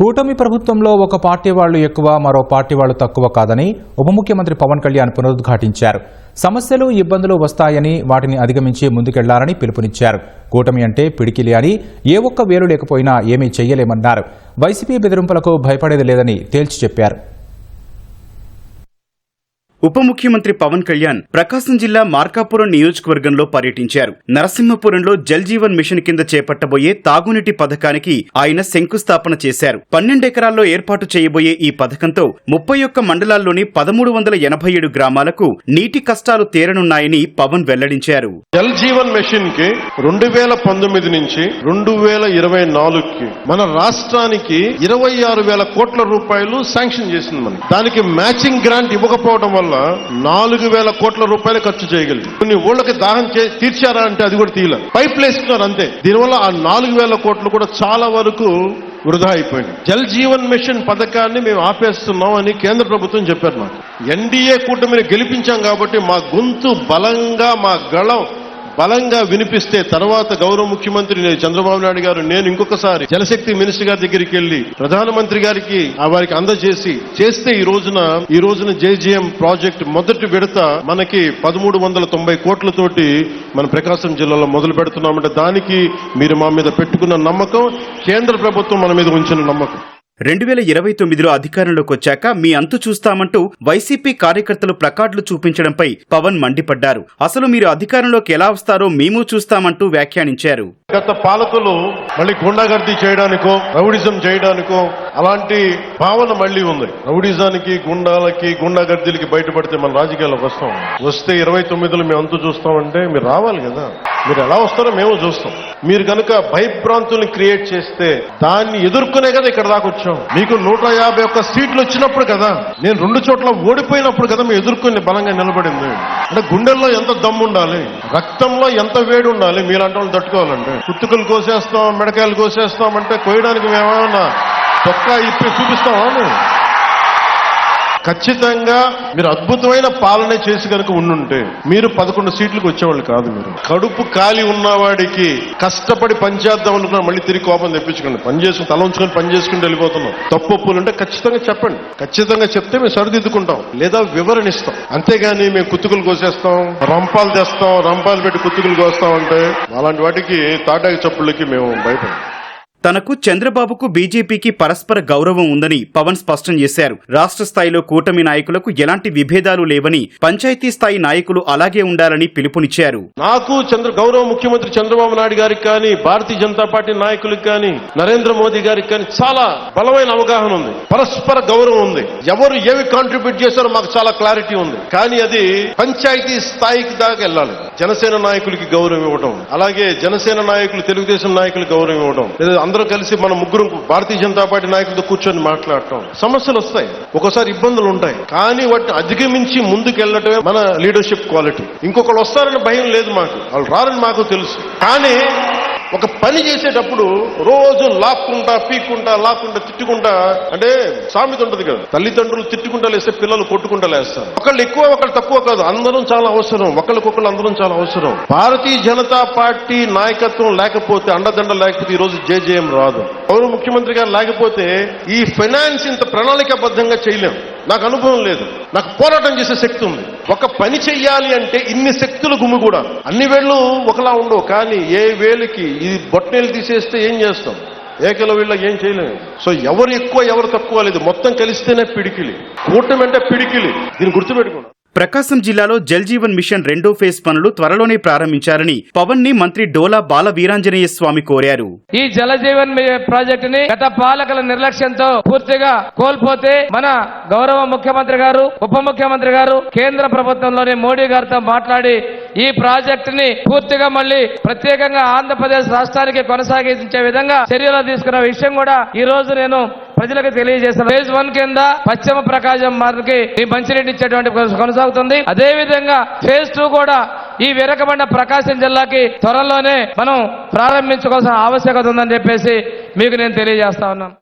కూటమి ప్రభుత్వంలో ఒక పార్టీ వాళ్ళు ఎక్కువ మరో పార్టీ వాళ్ళు తక్కువ కాదని ఉప ముఖ్యమంత్రి పవన్ కళ్యాణ్ పునరుద్ఘాటించారు. సమస్యలు ఇబ్బందులు వస్తాయని వాటిని అధిగమించి ముందుకెళ్ళాలని పిలుపునిచ్చారు. కూటమి అంటే పిడికిలి అని ఏ ఒక్క వేలు లేకపోయినా ఏమీ చెయ్యలేమన్నారు. వైసీపీ బెదిరింపులకు భయపడేది లేదని తేల్చి చెప్పారు. ఉప ముఖ్యమంత్రి పవన్ కళ్యాణ్ ప్రకాశం జిల్లా మార్కాపురం నియోజకవర్గంలో పర్యటించారు. నరసింహపురంలో జల్ జీవన్ మిషన్ కింద చేపట్టబోయే తాగునీటి పథకానికి ఆయన శంకుస్థాపన చేశారు. పన్నెండెకరాల్లో ఏర్పాటు చేయబోయే ఈ పథకంతో ముప్పై ఒక్క మండలాల్లోని పదమూడు వందల ఎనభై ఏడు గ్రామాలకు నీటి కష్టాలు తీరనున్నాయని పవన్ వెల్లడించారు. జల్ జీవన్ మిషన్కి రెండు వేల పంతొమ్మిది నుంచి రెండు వేల ఇరవై నాలుగుకి మన రాష్ట్రానికి ఇరవై ఆరు వేల కోట్ల రూపాయలు శాంక్షన్ చేసింది మనం దానికి మ్యాచింగ్ గ్రాంట్ ఇవ్వకపోవడం వల్ల నాలుగు వేల కోట్ల రూపాయలు ఖర్చు చేయగలిగింది కొన్ని ఊళ్ళకి దాహం తీర్చారా అంటే అది కూడా తీయలేదు. పైప్ లేస్తున్నారు అంతే. దీనివల్ల ఆ నాలుగు వేల కోట్లు కూడా చాలా వరకు వృధా అయిపోయింది. జల్ జీవన్ మిషన్ పథకాన్ని మేము ఆపేస్తున్నాం అని కేంద్ర ప్రభుత్వం చెప్పారు మాకు. ఎన్డీఏ కూటమిని గెలిపించాం కాబట్టి మా గొంతు బలంగా మా గళం బలంగా వినిపిస్తే తర్వాత గౌరవ ముఖ్యమంత్రి చంద్రబాబు నాయుడు గారు నేను ఇంకొకసారి జలశక్తి మినిస్టర్ గారి దగ్గరికి వెళ్ళి ప్రధానమంత్రి గారికి ఆ వారికి అందజేసి చేస్తే ఈ రోజున ఈ రోజున జేజీఎం ప్రాజెక్ట్ మొదటి విడత మనకి పదమూడు వందల తొంభై కోట్లతోటి మన ప్రకాశం జిల్లాలో మొదలు పెడుతున్నామంటే దానికి మీరు మా మీద పెట్టుకున్న నమ్మకం కేంద్ర ప్రభుత్వం మన మీద ఉంచిన నమ్మకం. రెండు వేల ఇరవై తొమ్మిదిలో అధికారంలోకి వచ్చాక మీ అంతు చూస్తామంటూ వైసీపీ కార్యకర్తలు ప్లకార్డులు చూపించడంపై పవన్ మండిపడ్డారు. అసలు మీరు అధికారంలోకి ఎలా వస్తారో మేము చూస్తామంటూ వ్యాఖ్యానించారు. గత పాలకులు మళ్ళీ గుండాగర్దీ చేయడానికో రౌడిజం చేయడానికో అలాంటి భావన మళ్ళీ ఉంది. రౌడిజానికి గుండాలకి గుండాగర్దీలకి బయటపడితే మన రాజకీయాల్లోకి వస్తాం. వస్తే ఇరవై తొమ్మిదిలో మేము అంతు చూస్తామంటే మీరు రావాలి కదా. మీరు ఎలా వస్తారో మేము చూస్తాం. మీరు కనుక భయభ్రాంతుల్ని క్రియేట్ చేస్తే దాన్ని ఎదుర్కొనే కదా ఇక్కడ దాకా వచ్చాం. మీకు నూట యాభై ఒక్క సీట్లు వచ్చినప్పుడు కదా నేను రెండు చోట్ల ఓడిపోయినప్పుడు కదా మేము ఎదుర్కొని బలంగా నిలబడింది. అంటే గుండెల్లో ఎంత దమ్ము ఉండాలి రక్తంలో ఎంత వేడి ఉండాలి మీలాంటి వాళ్ళు తట్టుకోవాలంటే కుత్తుకలు కోసేస్తాం మెడకాయలు కోసేస్తాం అంటే కోయడానికి మేమేమన్నా చొక్కా ఇప్పి చూపిస్తామా మేము? ఖచ్చితంగా మీరు అద్భుతమైన పాలన చేసి కనుక ఉండుంటే మీరు పదకొండు సీట్లకు వచ్చేవాళ్ళు కాదు మీరు. కడుపు ఖాళీ ఉన్నవాడికి కష్టపడి పనిచేద్దాం అనుకున్నా మళ్ళీ తిరిగి కోపం తెప్పించుకోండి పని చేసుకుని తల ఉంచుకొని పని వెళ్ళిపోతున్నాం. తప్పు ఒప్పులు ఉంటే ఖచ్చితంగా చెప్పండి. ఖచ్చితంగా చెప్తే మేము సరిదిద్దుకుంటాం. లేదా వివరణ ఇస్తాం. అంతేగాని మేము కుత్తుకులు కోసేస్తాం రంపాలు తెస్తాం రంపాలు పెట్టి కుత్తుకులు కోస్తాం అంటే అలాంటి వాటికి తాటాకి చప్పుళ్ళకి మేము భయపడం తనకు చంద్రబాబుకు బీజేపీకి పరస్పర గౌరవం ఉందని పవన్ స్పష్టం చేశారు. రాష్ట్ర స్థాయిలో కూటమి నాయకులకు ఎలాంటి విభేదాలు లేవని పంచాయతీ స్థాయి నాయకులు అలాగే ఉండాలని పిలుపునిచ్చారు. నాకు చంద్ర గౌరవ ముఖ్యమంత్రి చంద్రబాబు నాయుడు గారికి కానీ భారతీయ జనతా పార్టీ నాయకులకు కానీ నరేంద్ర మోదీ గారికి కానీ చాలా బలమైన అవగాహన ఉంది. పరస్పర గౌరవం ఉంది. ఎవరు ఏమి కాంట్రిబ్యూట్ చేశారో మాకు చాలా క్లారిటీ ఉంది. కానీ అది పంచాయతీ స్థాయికి దాకా వెళ్ళాలి. జనసేన నాయకులకి గౌరవం ఇవ్వడం అలాగే జనసేన నాయకులు తెలుగుదేశం నాయకులకు గౌరవం ఇవ్వడం లేదా అందరూ కలిసి మన ముగ్గురు భారతీయ జనతా పార్టీ నాయకులతో కూర్చొని మాట్లాడటం సమస్యలు వస్తాయి. ఒకసారి ఇబ్బందులు ఉంటాయి. కానీ వాటిని అధిగమించి ముందుకెళ్ళటమే మన లీడర్షిప్ క్వాలిటీ ఇంకొకళ్ళు వస్తారని భయం లేదు మాకు. వాళ్ళు రారని మాకు తెలుసు. కానీ ఒక పని చేసేటప్పుడు రోజు లాక్కుంటా పీక్కుంటా లాక్కుంటా తిట్టుకుంటా అంటే సామెత ఉంటుంది కదా. తల్లిదండ్రులు తిట్టుకుంటా లేస్తే పిల్లలు కొట్టుకుంటా లేస్తారు. ఒకళ్ళు ఎక్కువ ఒకళ్ళు తక్కువ కాదు. అందరం చాలా అవసరం. ఒకళ్ళకొకళ్ళు అందరం చాలా అవసరం. భారతీయ జనతా పార్టీ నాయకత్వం లేకపోతే అండదండ లేకపోతే ఈ రోజు జేజేఎం రాదు. గౌరవ ముఖ్యమంత్రి గారు లేకపోతే ఈ ఫైనాన్స్ ఇంత ప్రణాళికాబద్ధంగా చేయలేం. నాకు అనుభవం లేదు. నాకు పోరాటం చేసే శక్తి ఉంది. ఒక పని చెయ్యాలి అంటే ఇన్ని శక్తులు గుమ్మి కూడా. అన్ని వేళ్ళు ఒకలా ఉండవు. కానీ ఏ వేలుకి ఇది బొట్టనేలు తీసేస్తే ఏం చేస్తాం? ఏకల వీళ్ళ ఏం చేయలేము. సో ఎవరు ఎక్కువ ఎవరు తక్కువ లేదు. మొత్తం కలిస్తేనే పిడికిలి. కూటమి అంటే పిడికిలి. దీన్ని గుర్తుపెట్టుకోండి. ప్రకాశం జిల్లాలో జల్ జీవన్ మిషన్ రెండో ఫేజ్ పనులు త్వరలోనే ప్రారంభించాలని పవన్ని మంత్రి డోలా బాల వీరాంజనేయ స్వామి కోరారు. ఈ జల జీవన్ని ప్రాజెక్టుని గత పాలకుల నిర్లక్ష్యంతో పూర్తిగా కోల్పోతే మన గౌరవ ముఖ్యమంత్రి గారు ఉప ముఖ్యమంత్రి గారు కేంద్ర ప్రభుత్వంలోని మోడీ గారితో మాట్లాడి ఈ ప్రాజెక్టుని పూర్తిగా మళ్ళీ ప్రత్యేకంగా ఆంధ్రప్రదేశ్ రాష్ట్రానికి కొనసాగించే విధంగా చర్యలు తీసుకున్న విషయం కూడా ఈ రోజు నేను ప్రజలకు తెలియజేస్తాను ఫేజ్ వన్ కింద పశ్చిమ ప్రకాశం మార్గకి ఈ మంచినీటి ఇచ్చేటువంటి కొనసాగుతుంది. అదే విధంగా ఫేజ్ టూ కూడా ఈ వెనకబడిన ప్రకాశం జిల్లాకి త్వరలోనే మనం ప్రారంభించుకోవాల్సిన ఆవశ్యకత ఉందని చెప్పేసి మీకు నేను తెలియజేస్తా ఉన్నాను.